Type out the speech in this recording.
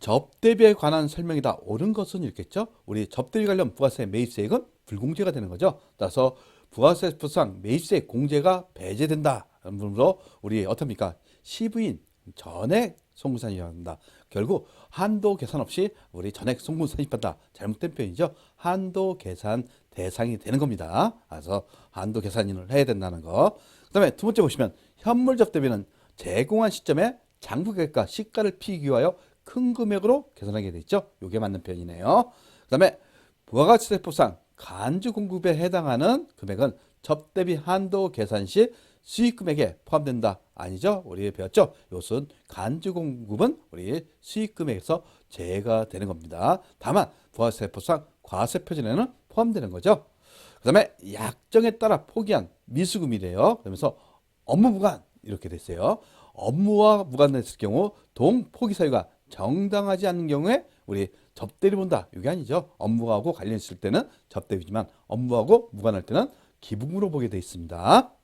접대비에 관한 설명이 다 옳은 것은 이렇겠죠. 우리 접대비 관련 부가세 매입세액은 불공제가 되는 거죠. 따라서 부가세법상 매입세 공제가 배제된다. 그러므로 우리 어떻습니까? 시부인 전액 송구산이라고 한다. 결국 한도 계산 없이 우리 전액 송구산입한다. 잘못된 표현이죠. 한도 계산 대상이 되는 겁니다. 그래서 한도 계산을 해야 된다는 거. 그 다음에 두 번째 보시면 현물 접대비는 제공한 시점에 장부객과 시가를 위하여 큰 금액으로 계산하게 돼 있죠. 요게 맞는 표현이네요. 그 다음에 부가가치세법상 간주 공급에 해당하는 금액은 접 대비 한도 계산 시 수익 금액에 포함된다. 아니죠? 우리 배웠죠? 이것은 간주 공급은 우리 수익 금액에서 제외가 되는 겁니다. 다만 부가세법상 과세 표준에는 포함되는 거죠. 그 다음에 약정에 따라 포기한 미수금이래요. 그러면서 업무 무관 이렇게 됐어요. 업무와 무관됐을 경우 동포기 사유가 정당하지 않는 경우에 우리 접대를 본다. 이게 아니죠. 업무하고 관련 있을 때는 접대비지만 업무하고 무관할 때는 기부금으로 보게 돼 있습니다.